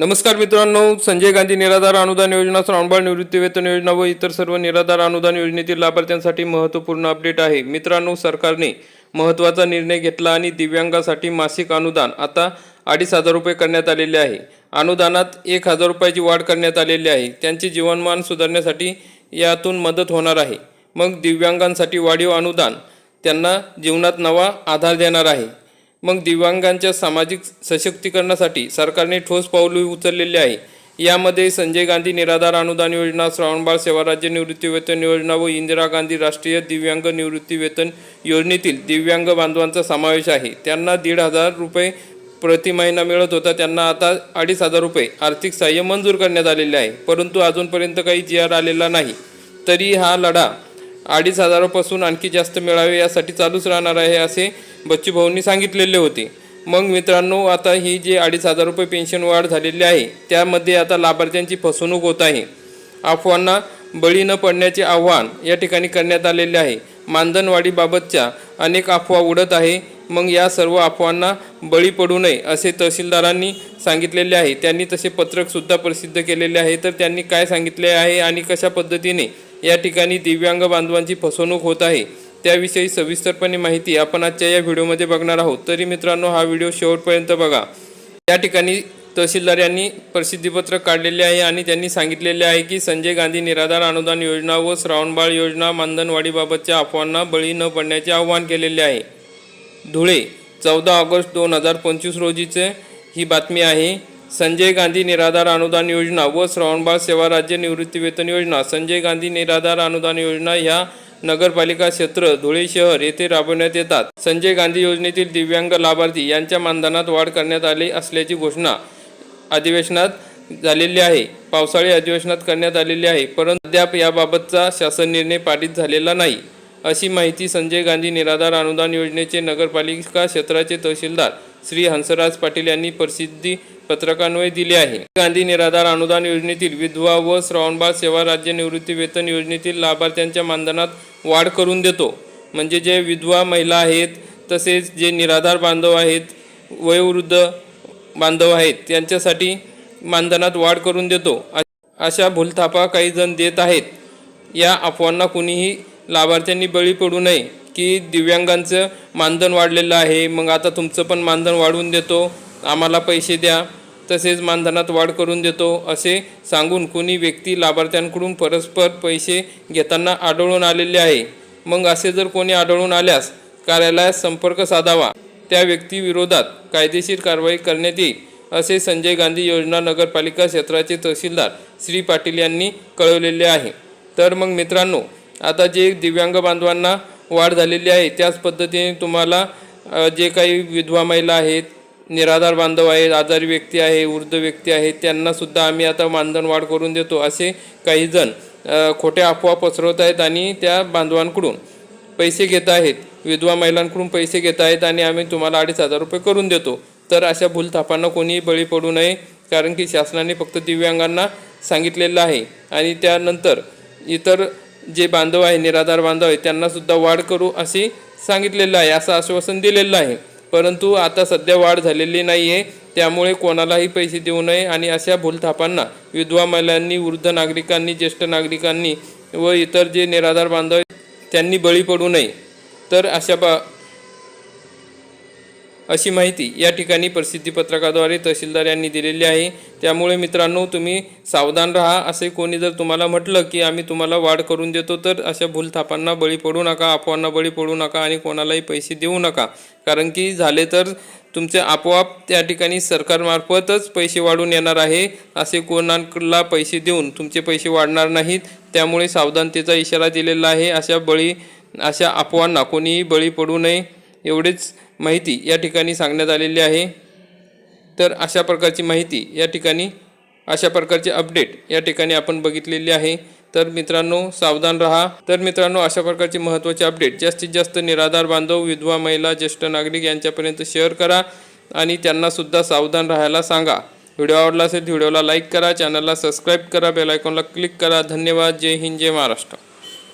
नमस्कार मित्रांनो संजय गांधी निराधार अनुदान योजना श्रावणबाळ निवृत्ती वेतन योजना व इतर सर्व निराधार अनुदान योजनेतील लाभार्थ्यांसाठी महत्त्वपूर्ण अपडेट आहे. मित्रांनो सरकारने महत्त्वाचा निर्णय घेतला आणि दिव्यांगासाठी मासिक अनुदान आता अडीच हजार रुपये करण्यात आलेले आहे. अनुदानात एक हजार रुपयाची वाढ करण्यात आलेली आहे. त्यांचे जीवनमान सुधारण्यासाठी यातून मदत होणार आहे. मग दिव्यांगांसाठी वाढीव अनुदान त्यांना जीवनात नवा आधार देणार आहे. मग दिव्यांगांच्या सामाजिक सशक्तीकरणासाठी सरकारने ठोस पाऊल उचललेले आहे. यामध्ये संजय गांधी निराधार अनुदान योजना श्रावणबाळ सेवा राज्य निवृत्तीवेतन योजना व इंदिरा गांधी राष्ट्रीय दिव्यांग निवृत्तीवेतन योजनेतील दिव्यांग बांधवांचा समावेश आहे. त्यांना दीड हजार रुपये प्रति महिना मिळत होता. त्यांना आता अडीच हजार रुपये आर्थिक सहाय्य मंजूर करण्यात आलेले आहे. परंतु अजूनपर्यंत काही जी आर आलेला नाही. तरी हा लढा अडीच हजारापासून आणखी जास्त मिळावे यासाठी चालूच राहणार आहे असे बच्चू भाऊंनी सांगितलेले होते. मग मित्रांनो आता ही जी अडीच हजार रुपये पेन्शन वाढ झालेली आहे त्यामध्ये आता लाभार्थ्यांची फसवणूक होत आहे. अफवांना बळी न पडण्याचे आव्हान या ठिकाणी करण्यात आलेले आहे. मानधनवाढीबाबतच्या अनेक अफवा उडत आहे. मग या सर्व अफवांना बळी पडू नये असे तहसीलदारांनी सांगितलेले आहे. त्यांनी तसे पत्रकसुद्धा प्रसिद्ध केलेले आहे. तर त्यांनी काय सांगितले आहे आणि कशा पद्धतीने या ठिकाणी दिव्यांग बांधवांची फसवणूक होत आहे. त्याविषयी सविस्तरपणे माहिती आपण आजच्या या व्हिडिओमध्ये बघणार आहोत. तरी मित्रांनो हा व्हिडिओ शेवटपर्यंत बघा. या ठिकाणी तहसीलदार यांनी प्रसिद्धीपत्रक काढलेले आहे आणि त्यांनी सांगितलेले आहे की संजय गांधी निराधार अनुदान योजना व श्रावणबाळ योजना मानधनवाढीबाबतच्या अफवांना बळी न पडण्याचे आवाहन केलेले आहे. धुळे चौदा ऑगस्ट दोन हजार पंचवीस रोजीचे ही बातमी आहे. संजय गांधी निराधार अनुदान योजना व श्रावणबाळ सेवा राज्य निवृत्ती वेतन योजना संजय गांधी निराधार अनुदान योजना ह्या नगरपालिका क्षेत्र धुळे शहर येथे राबवण्यात येतात. संजय गांधी योजनेतील दिव्यांग लाभार्थी यांच्या मानधनात वाढ करण्यात आली असल्याची घोषणा अधिवेशनात झालेली आहे. पावसाळी अधिवेशनात करण्यात आलेली आहे परंतु अद्याप याबाबतचा शासन निर्णय पारित झालेला नाही अशी माहिती संजय गांधी निराधार अनुदान योजनेचे नगरपालिका क्षेत्राचे तहसीलदार श्री हंसराज पाटील यांनी प्रसिद्धी पत्रकान्वये दिली आहे. गांधी निराधार अनुदान योजनेतील विधवा व श्रावणबाळ सेवा राज्य निवृत्ती वेतन योजनेतील लाभार्थ्यांच्या मानधनात वाढ करून देतो. म्हणजे जे विधवा महिला आहेत तसेच जे निराधार बांधव आहेत वयोवृद्ध बांधव आहेत त्यांच्यासाठी मानधनात वाढ करून देतो. अशा भूलथापा काही जण देत आहेत. या अफवांना कुणीही लाभार्थ्यांनी बळी पडू नये. की दिव्यांगांचं मानधन वाढलेलं आहे. मग आता तुमचं पण मानधन वाढवून देतो. आम्हाला पैसे द्या. तसेच मानधनात वाढ करून देतो. असे सांगून कुणी व्यक्ती लाभार्थ्यांकडून परस्पर पैसे घेताना आढळून आलेले आहे. मग असे जर कोणी आढळून आल्यास कार्यालयात संपर्क साधावा. त्या व्यक्तीविरोधात कायदेशीर कारवाई करण्यात येईल असे संजय गांधी योजना नगरपालिका क्षेत्राचे तहसीलदार श्री पाटील यांनी कळवलेले आहे. तर मग मित्रांनो आता जे दिव्यांग बांधवांना वाढ झालेली आहे. त्याच पद्धतीने तुम्हाला जे काही विधवा महिला आहेत निराधार बांधव आहेत आजारी व्यक्ती आहे वृद्ध व्यक्ती आहेत त्यांनासुद्धा आम्ही आता मानधन वाढ करून देतो असे काही जण खोट्या अफवा पसरवत आहेत आणि त्या बांधवांकडून पैसे घेत आहेत. विधवा महिलांकडून पैसे घेत आहेत आणि आम्ही तुम्हाला अडीच हजार रुपये करून देतो. तर अशा भूलथापांना कोणीही बळी पडू नये कारण की शासनाने फक्त दिव्यांगांना सांगितलेलं आहे. आणि त्यानंतर इतर जे बांधव आहे निराधार बांधव आहे त्यांनासुद्धा वाढ करू असे सांगितलेलं आहे असं आश्वासन दिलेलं आहे. परंतु आता सध्या वाढ झालेली नाही आहे त्यामुळे कोणालाही पैसे देऊ नये आणि अशा भूलथापांना विधवा महिलांनी वृद्ध नागरिकांनी ज्येष्ठ नागरिकांनी व इतर जे निराधार बांधव आहेत त्यांनी बळी पडू नये. तर अशा बा अशी माहिती या ठिकाणी प्रसिद्धीपत्रकाद्वारे तहसीलदार यांनी दिलेली आहे. त्यामुळे मित्रांनो तुम्ही सावधान राहा. असे कोणी जर तुम्हाला म्हटलं की आम्ही तुम्हाला वाढ करून देतो तर अशा भूलथापांना बळी पडू नका अफवांना बळी पडू नका आणि कोणालाही पैसे देऊ नका. कारण की झाले तर तुमचे आपोआप त्या ठिकाणी सरकारमार्फतच पैसे वाढून येणार आहे. असे कोणाला पैसे देऊन तुमचे पैसे वाढणार नाहीत. त्यामुळे सावधानतेचा इशारा दिलेला आहे. अशा बळी अशा अफवांना कोणीही बळी पडू नये. एवढेच माहिती या ठिकाणी सांगण्यात आलेली आहे. तर अशा प्रकारची माहिती या ठिकाणी अशा प्रकारचे अपडेट या ठिकाणी आपण बघितलेली आहे. तर मित्रांनो सावधान राहा. तर मित्रांनो अशा प्रकारचे महत्त्वाचे अपडेट जास्तीत जास्त निराधार बांधव विधवा महिला ज्येष्ठ नागरिक यांच्यापर्यंत शेअर करा आणि त्यांनासुद्धा सावधान राहायला सांगा. व्हिडिओ आवडला असेल व्हिडिओला लाईक करा चॅनलला सबस्क्राईब करा बेलायकॉनला क्लिक करा. धन्यवाद. जय हिंद जय महाराष्ट्र.